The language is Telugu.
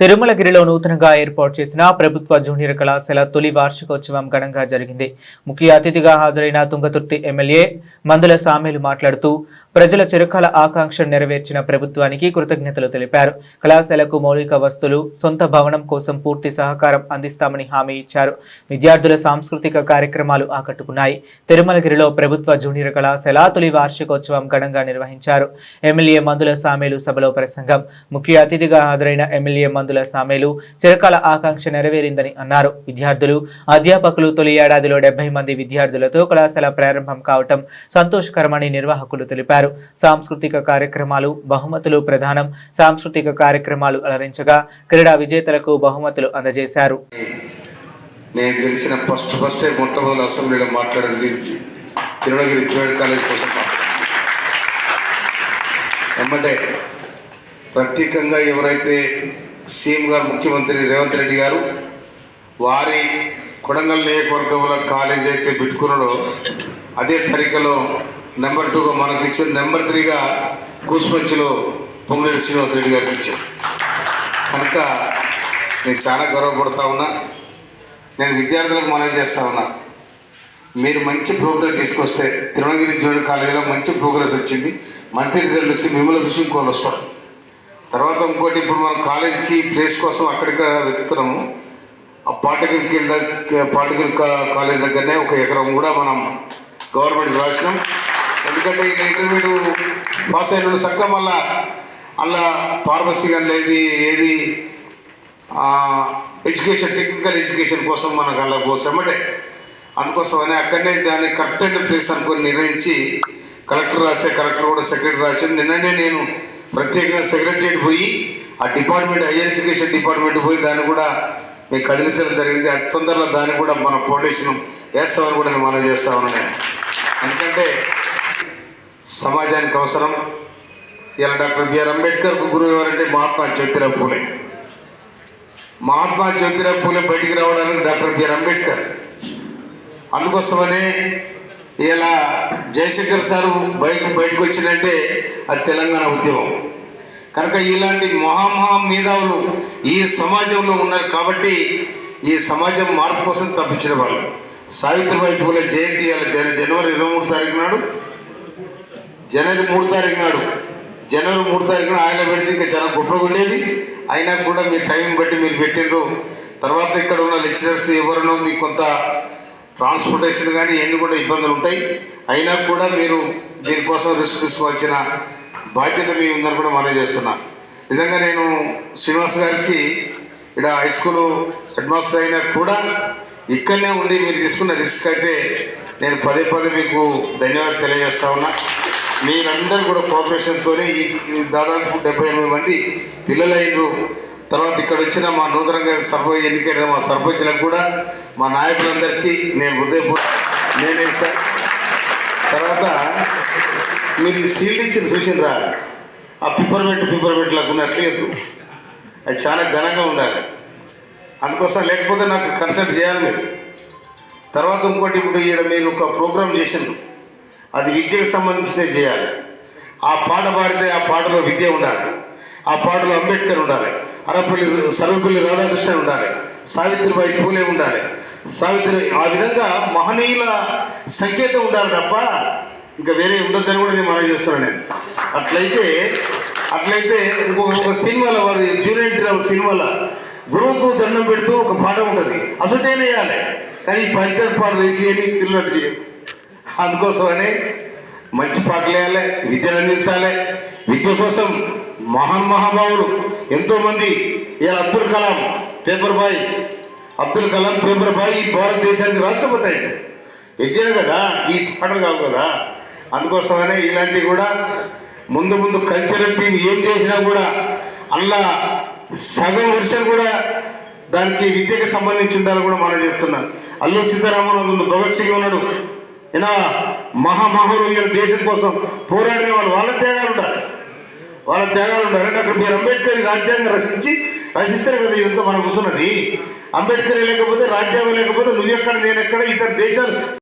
తిరుమలగిరిలో నూతనంగా ఏర్పాటు చేసిన ప్రభుత్వ జూనియర్ కళాశాల తొలి వార్షికోత్సవం ఘనంగా జరిగింది. ముఖ్య అతిథిగా హాజరైన తుంగతుర్తి ఎమ్మెల్యే మందుల సామేలు మాట్లాడుతూ ప్రజల చిరకాల ఆకాంక్ష నెరవేర్చిన ప్రభుత్వానికి కృతజ్ఞతలు తెలిపారు. కళాశాలకు మౌలిక వస్తువులు సొంత భవనం కోసం పూర్తి సహకారం అందిస్తామని హామీ ఇచ్చారు. విద్యార్థుల సాంస్కృతిక కార్యక్రమాలు ఆకట్టుకున్నాయి. తిరుమలగిరిలో ప్రభుత్వ జూనియర్ కళాశాల తొలి వార్షికోత్సవం ఘనంగా నిర్వహించారు. ఎమ్మెల్యే మందుల సామీలు సభలో ప్రసంగం. ముఖ్య అతిథిగా హాజరైన ఎమ్మెల్యే మందుల సామెలు చిరకాల ఆకాంక్ష నెరవేరిందని అన్నారు. విద్యార్థులు అధ్యాపకులు తొలి ఏడాదిలో డెబ్బై మంది విద్యార్థులతో కళాశాల ప్రారంభం కావటం సంతోషకరమని నిర్వాహకులు తెలిపారు. సాంస్కృతిక కార్యక్రమాలు బహుమతులు ప్రధానం సాంస్కృతిక కార్యక్రమాలు అలరించగా క్రీడా విజేతలకు బహుమతులు అందజేశారు. నేను గెలిచిన ఫస్ట్ ఫస్ట్ మొట్టమొదటి అసెంబ్లీలో మాట్లాడింది తిరుమలగిరి జూనియర్ కాలేజ్ కోసం ఎమ్మటే ప్రత్యేకంగా ఎవరైతే సీఎం గారు ముఖ్యమంత్రి రేవంత్ రెడ్డి గారు వారి కొడంగల్ నియోజకవర్గంలో కాలేజ్ అయితే పెట్టుకున్నాడో అదే తరికలో నెంబర్ టూగా మనకు ఇచ్చిన నెంబర్ త్రీగా కూసుమంచిలో పొంగులేడు శ్రీనివాస్ రెడ్డి గారికి ఇచ్చారు. కనుక నేను చాలా గర్వపడతా ఉన్నా. నేను విద్యార్థులకు మనవి చేస్తా ఉన్నా. మీరు మంచి ప్రోగ్రెస్ తీసుకొస్తే తిరువనగిరి జూనియర్ కాలేజీలో మంచి ప్రోగ్రెస్ వచ్చింది. మంచి రిజల్ట్ వచ్చి మిమ్మల్ని చూసి ఇంకోళ్ళు వస్తారు. తర్వాత ఇంకోటి ఇప్పుడు మనం కాలేజీకి ప్లేస్ కోసం అక్కడిక్కడ వెతుకుతున్నాము ఆ పాటికల్ కింద పాటికల్ కాలేజ్ దగ్గరనే ఒక ఎకరం కూడా మనం గవర్నమెంట్ రాసినాం. ఎందుకంటే ఈ ఇంటర్మీడియట్ పాస్ అయిన చక్కగా మళ్ళా అలా ఫార్మసీ కానీ లేదు ఏది ఎడ్యుకేషన్ టెక్నికల్ ఎడ్యుకేషన్ కోసం మనకు అలా పోసామంటే అందుకోసమని అక్కడనే దాన్ని కరెక్ట్ అయిన ప్లేస్ అనుకుని నిర్ణయించి కలెక్టర్ రాస్తే కలెక్టర్ కూడా సెక్రటరీ రాసి నిన్ననే నేను ప్రత్యేకంగా సెక్రటరియట్ పోయి ఆ డిపార్ట్మెంట్ హైయర్ ఎడ్యుకేషన్ డిపార్ట్మెంట్ పోయి దాన్ని కూడా మీకు కదిలించడం జరిగింది. అతి తొందరలో దాన్ని కూడా మన ఫౌండేషన్ వేస్తామని కూడా నేను మనం చేస్తా ఉన్నాను. ఎందుకంటే సమాజానికి అవసరం. ఇలా డాక్టర్ బిఆర్ అంబేద్కర్కు గురువు ఎవరంటే మహాత్మా జ్యోతిరావు పూలే. మహాత్మా జ్యోతిరావు పూలే బయటికి రావడానికి డాక్టర్ బిఆర్ అంబేద్కర్. అందుకోసమనే ఇలా జయశంకర్ సారు బయట బయటకు వచ్చిందంటే అది తెలంగాణ ఉద్యమం. కనుక ఇలాంటి మహామహా మేధావులు ఈ సమాజంలో ఉన్నారు కాబట్టి ఈ సమాజం మార్పు కోసం తప్పించిన వాళ్ళు. సావిత్రిబాయి పూలే జయంతి జన జనవరి ఇరవై మూడు తారీఖు నాడు జనవరి మూడు తారీఖు నాడు జనవరి మూడు తారీఖున ఆయన పెడితే ఇంకా చాలా గొప్పగా ఉండేది. అయినా కూడా మీ టైం బట్టి మీరు పెట్టిండ్రు. తర్వాత ఇక్కడ ఉన్న లెక్చరర్స్ ఎవరినో మీకు కొంత ట్రాన్స్పోర్టేషన్ కానీ ఎన్ని కూడా ఇబ్బందులు ఉంటాయి. అయినా కూడా మీరు దీనికోసం రిస్క్ తీసుకోవాల్సిన బాధ్యత మీ ఉందని కూడా మనం చేస్తున్నా. నిజంగా నేను శ్రీనివాస్ గారికి ఇక్కడ హై స్కూల్ హెడ్ మాస్టర్ అయినా కూడా ఇక్కడనే ఉండి మీరు తీసుకున్న రిస్క్ అయితే నేను పదే పదే మీకు ధన్యవాదాలు తెలియజేస్తా ఉన్నా. మీరందరూ కూడా కోఆపరేషన్తో ఈ దాదాపు డెబ్బై ఎనిమిది మంది పిల్లలైనరు. తర్వాత ఇక్కడ వచ్చిన మా నూతనంగా సర్పంచ్ ఎన్నికైన మా సర్పంచ్లకు కూడా మా నాయకులందరికీ నేను హృదయపూర్వక నేను ఇస్తాను తర్వాత మీరు ఈ సీల్డ్ ఇచ్చిన చూసినరా ఆ పిప్పర్మెంట్ పిప్పర్మెంట్లకు ఉన్నట్లు అది చాలా ఘనంగా ఉండాలి. అందుకోసం లేకపోతే నాకు కన్సల్ట్ చేయాలి మీరు. తర్వాత ఇంకోటి ఇప్పుడు ఈడ మీరు ఒక ప్రోగ్రామ్ చేసిండ్రు. అది విద్యకు సంబంధించినవి చేయాలి. ఆ పాట పాడితే ఆ పాటలో విద్య ఉండాలి. ఆ పాటలో అంబేద్కర్ ఉండాలి. అరపల్లి సర్వపల్లి రాధాకృష్ణ ఉండాలి. సావిత్రిబాయి పూలే ఉండాలి. సావిత్రి ఆ విధంగా మహనీయుల సంకేతం ఉండాలి తప్ప ఇంకా వేరే ఉండొద్దని కూడా నేను మనం చేస్తున్నాను నేను. అట్లయితే అట్లయితే ఇంకొక సినిమాలో వారు జూనియర్ సినిమాలో గురువుకు దండం పెడుతూ ఒక పాట ఉంటుంది. అసలుటే వేయాలి. కానీ ఈ పరికర పాటలు వేసి అని పిల్లలు చేయదు అందుకోసమని మంచి పాటలు వేయాలి విద్యను అందించాలి. విద్య కోసం మహాన్ మహాభావులు ఎంతోమంది ఇలా Abdul Kalam paper boy Abdul Kalam paper ఈ భారతదేశానికి రాష్ట్రపతి అయ్యాడు. విద్యను కదా ఈ పాటలు కావు కదా. అందుకోసమనే ఇలాంటివి కూడా ముందు ముందు కల్చరల్ టీం ఏం చేసినా కూడా అలా సగం వర్షం కూడా దానికి విద్యకు సంబంధించి ఉండాలని కూడా మనం చేస్తున్నాం. అల్లు సీతారామన్ ముందు భగత్ సింగ్ ఉన్నాడు. ఇలా మహామహులు దేశం కోసం పోరాడిన వాళ్ళు వాళ్ళ త్యాగాలు ఉండాలి. వాళ్ళ త్యాగాలు ఉండాలి. డాక్టర్ బిఆర్ అంబేద్కర్ రాజ్యాంగం రచించి రచిస్తారు కదా ఇదంతా మనకు కూర్చున్నది అంబేద్కర్ లేకపోతే రాజ్యాంగం లేకపోతే నువ్వెక్కడ నేనెక్కడ ఇతర దేశాలు